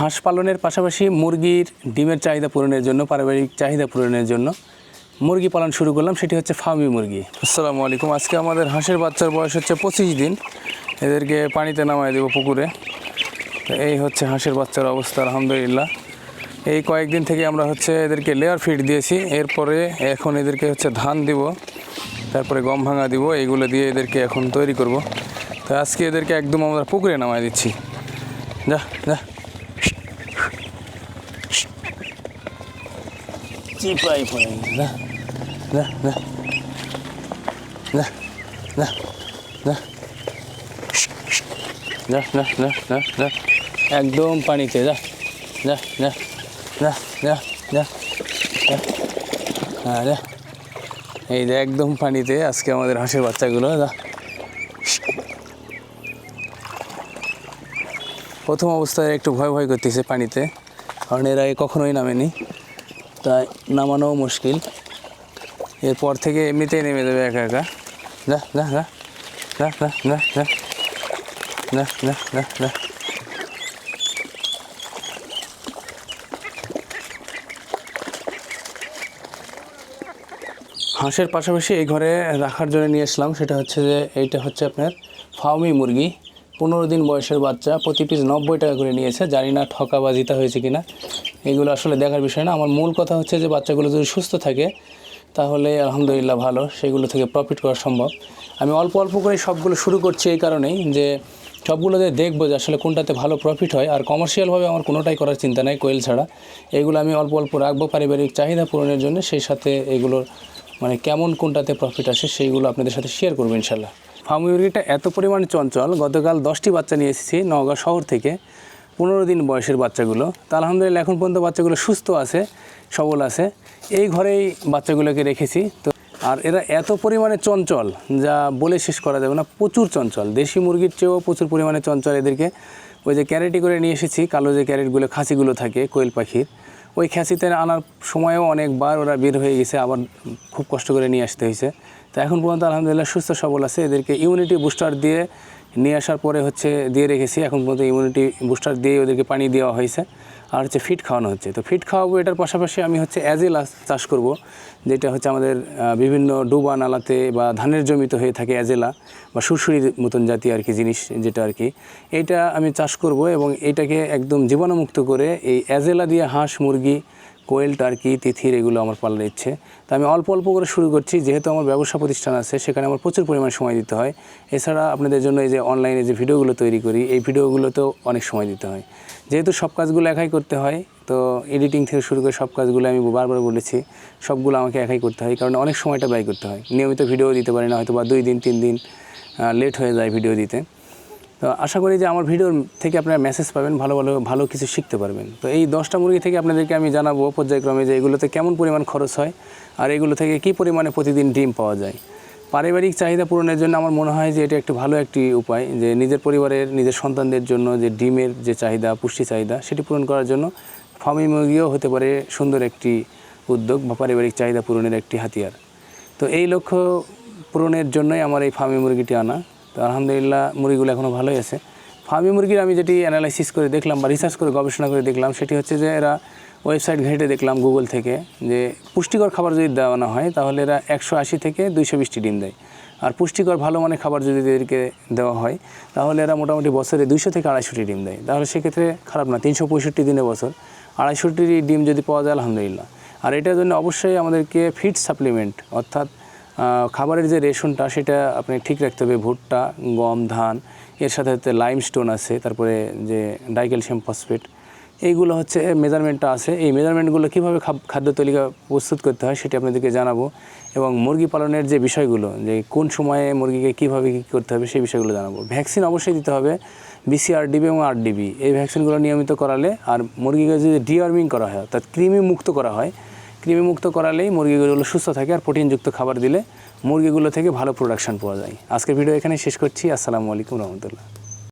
হাঁস পালনের পাশাপাশি মুরগির ডিমের চাহিদা পূরণের জন্য, পারিবারিক চাহিদা পূরণের জন্য মুরগি পালন শুরু করলাম। সেটি হচ্ছে ফার্মি মুরগি। আসসালামু আলাইকুম। আজকে আমাদের হাঁসের বাচ্চার বয়স হচ্ছে পঁচিশ দিন। এদেরকে পানিতে নামায় দেবো পুকুরে। এই হচ্ছে হাঁসের বাচ্চার অবস্থা, আলহামদুলিল্লাহ। এই কয়েকদিন থেকে আমরা হচ্ছে এদেরকে লেয়ার ফিড দিয়েছি। এরপরে এখন এদেরকে হচ্ছে ধান দিব, তারপরে গম ভাঙা দিব এইগুলো দিয়ে এদেরকে এখন তৈরি করব। তো আজকে এদেরকে একদম আমরা পুকুরে নামায় দিচ্ছি। যা যা। চিপাই পড়ে যা যা যা একদম পানিতে যা যা যা যা যা হ্যাঁ যা এই যে একদম পানিতে আজকে আমাদের হাঁসের বাচ্চাগুলো যা প্রথম অবস্থায় একটু ভয় ভয় করতেছে পানিতে কারণ এর কখনোই নামেনি তাই নামানোও মুশকিল এরপর থেকে এমনিতেই নেমে দেবে একা একা যা যা যা যা যা যা যা যা যা যা যা হাঁসের পাশাপাশি এই ঘরে রাখার জন্য নিয়ে এসলাম সেটা হচ্ছে যে এইটা হচ্ছে আপনার ফার্মি মুরগি পনেরো দিন বয়সের বাচ্চা, প্রতি পিস নব্বই টাকা করে নিয়েছে। জানি না ঠকা বা জিতা হয়েছে কিনা। এগুলো আসলে দেখার বিষয় না। আমার মূল কথা হচ্ছে যে, বাচ্চাগুলো যদি সুস্থ থাকে, তাহলে আলহামদুলিল্লাহ ভালো। সেগুলো থেকে প্রফিট করা সম্ভব। আমি অল্প অল্প করে সবগুলো শুরু করছি এই কারণেই যে সবগুলোতে দেখব যে আসলে কোনটাতে ভালো প্রফিট হয়। আর কমার্শিয়ালভাবে আমার কোনোটাই করার চিন্তা নাই, কোয়েল ছাড়া। এগুলো আমি অল্প অল্প রাখব পারিবারিক চাহিদা পূরণের জন্য। সেই সাথে এগুলোর মানে কেমন কোনটাতে প্রফিট আসে, সেইগুলো আপনাদের সাথে শেয়ার করব ইনশাল্লাহ। ফার্ম মুরগিটা এত পরিমাণে চঞ্চল, গতকাল দশটি বাচ্চা নিয়ে এসেছি নওগাঁ শহর থেকে। পনেরো দিন বয়সের বাচ্চাগুলো। তা আলহামদুলিল্লাহ এখন পর্যন্ত বাচ্চাগুলো সুস্থ আছে, সবল আছে। এই ঘরেই বাচ্চাগুলোকে রেখেছি। তো আর এরা এত পরিমাণে চঞ্চল, যা বলে শেষ করা যাবে না, প্রচুর চঞ্চল। দেশি মুরগির চেয়েও প্রচুর পরিমাণে চঞ্চল এদেরকে। ওই যে ক্যারেটি করে নিয়ে এসেছি, কালো যে ক্যারেটগুলো, খাসিগুলো থাকে, কোয়েল পাখির। ওই খ্যাঁচিতে আনার সময়ও অনেকবার ওরা বের হয়ে গেছে, আবার খুব কষ্ট করে নিয়ে আসতে হয়েছে। তো এখন পর্যন্ত আলহামদুলিল্লাহ সুস্থ সবল আছে। এদেরকে ইউনিটি বুস্টার দিয়ে নিয়ে আসার পরে হচ্ছে দিয়ে রেখেছি। এখন পর্যন্ত ইমিউনিটি বুস্টার দিয়ে ওদেরকে পানি দেওয়া হয়েছে। আর হচ্ছে ফিট খাওয়ানো হচ্ছে। তো ফিট খাওয়াবো এটার পাশাপাশি আমি হচ্ছে অ্যাজেলা চাষ করব, যেটা হচ্ছে আমাদের বিভিন্ন ডুবা নালাতে বা ধানের জমিতে হয়ে থাকে অ্যাজেলা বা সুরসুরির মতন জাতীয় আর কি জিনিস যেটা আর কি। এটা আমি চাষ করব এবং এটাকে একদম জীবাণুমুক্ত করে এই অ্যাজেলা দিয়ে হাঁস, মুরগি কোয়েল টার্কি তিথির এগুলো আমার পাল্লা ইচ্ছে। তো আমি অল্প অল্প করে শুরু করছি, যেহেতু আমার ব্যবসা প্রতিষ্ঠান আছে, সেখানে আমার প্রচুর পরিমাণ সময় দিতে হয়। এছাড়া আপনাদের জন্য এই যে অনলাইনে যে ভিডিওগুলো তৈরি করি, এই ভিডিওগুলোতেও অনেক সময় দিতে হয়। যেহেতু সব কাজগুলো একাই করতে হয়, তো এডিটিং থেকে শুরু করে সব কাজগুলো আমি বারবার বলেছি, সবগুলো আমাকে একাই করতে হয়, কারণ অনেক সময়টা ব্যয় করতে হয়। নিয়মিত ভিডিও দিতে পারি না হয়তো বা দুই দিন, তিন দিন লেট হয়ে যায় ভিডিও দিতে। তো আশা করি যে আমার ভিডিওর থেকে আপনারা মেসেজ পাবেন, ভালো ভালো ভালো কিছু শিখতে পারবেন। তো এই দশটা মুরগি থেকে আপনাদেরকে আমি জানাব পর্যায়ক্রমে যে এগুলোতে কেমন পরিমাণ খরচ হয় আর এগুলো থেকে কী পরিমাণে প্রতিদিন ডিম পাওয়া যায়। পারিবারিক চাহিদা পূরণের জন্য আমার মনে হয় যে এটা একটি ভালো একটি উপায় যে নিজের পরিবারের, নিজের সন্তানদের জন্য যে ডিমের যে চাহিদা, পুষ্টি চাহিদা, সেটি পূরণ করার জন্য ফার্মি মুরগিও হতে পারে সুন্দর একটি উদ্যোগ বা পারিবারিক চাহিদা পূরণের একটি হাতিয়ার। তো এই লক্ষ্য পূরণের জন্যই আমার এই ফার্মি মুরগিটি আনা। তো আলহামদুলিল্লাহ মুরগিগুলো এখনও ভালোই আছে। ফার্মি মুরগির আমি যেটি অ্যানালাইসিস করে দেখলাম বা রিসার্চ করে গবেষণা করে দেখলাম, সেটি হচ্ছে যে এরা ওয়েবসাইট ঘেঁটে দেখলাম গুগল থেকে যে পুষ্টিকর খাবার যদি দেওয়ানো হয়, তাহলে এরা একশো আশি থেকে দুইশো বিশটি ডিম দেয়। আর পুষ্টিকর ভালো মানের খাবার যদি এদেরকে দেওয়া হয়, তাহলে এরা মোটামুটি বছরে দুইশো থেকে আড়াইশোটি ডিম দেয়। তাহলে সেক্ষেত্রে খারাপ না, তিনশো পঁয়ষট্টি দিনে বছর। আড়াইশোটি ডিম যদি পাওয়া যায়, আলহামদুলিল্লাহ। আর এটার জন্য অবশ্যই আমাদেরকে ফিড সাপ্লিমেন্ট অর্থাৎ খাবারের যে রেশনটা, সেটা আপনি ঠিক রাখতে হবে। ভুট্টা, গম, ধান, এর সাথে সাথে লাইম স্টোন আছে, তারপরে যে ডাইক্যালসিয়াম ফসফেট এইগুলো হচ্ছে মেজারমেন্টটা আছে। এই মেজারমেন্টগুলো কীভাবে খাদ্য তালিকা প্রস্তুত করতে হয়, সেটি আপনাদেরকে জানাব। এবং মুরগি পালনের যে বিষয়গুলো, যে কোন সময়ে মুরগিকে কীভাবে কী করতে হবে, সেই বিষয়গুলো জানাব। ভ্যাকসিন অবশ্যই দিতে হবে বিসিআরডিবি এবং আরডিবি এই ভ্যাকসিনগুলো নিয়মিত করালে আর মুরগিকে যদি ডিওয়ার্মিং করা হয়, অর্থাৎ কৃমি মুক্ত করা হয় কৃমি মুক্ত করালেই মুরগিগুলো সুস্থ থাকে আর প্রোটিনযুক্ত খাবার দিলে মুরগিগুলো থেকে ভালো প্রোডাকশন পাওয়া যায়। আজকের ভিডিও এখানে শেষ করছি। আসসালামু আলাইকুম রহমতুল্লাহ।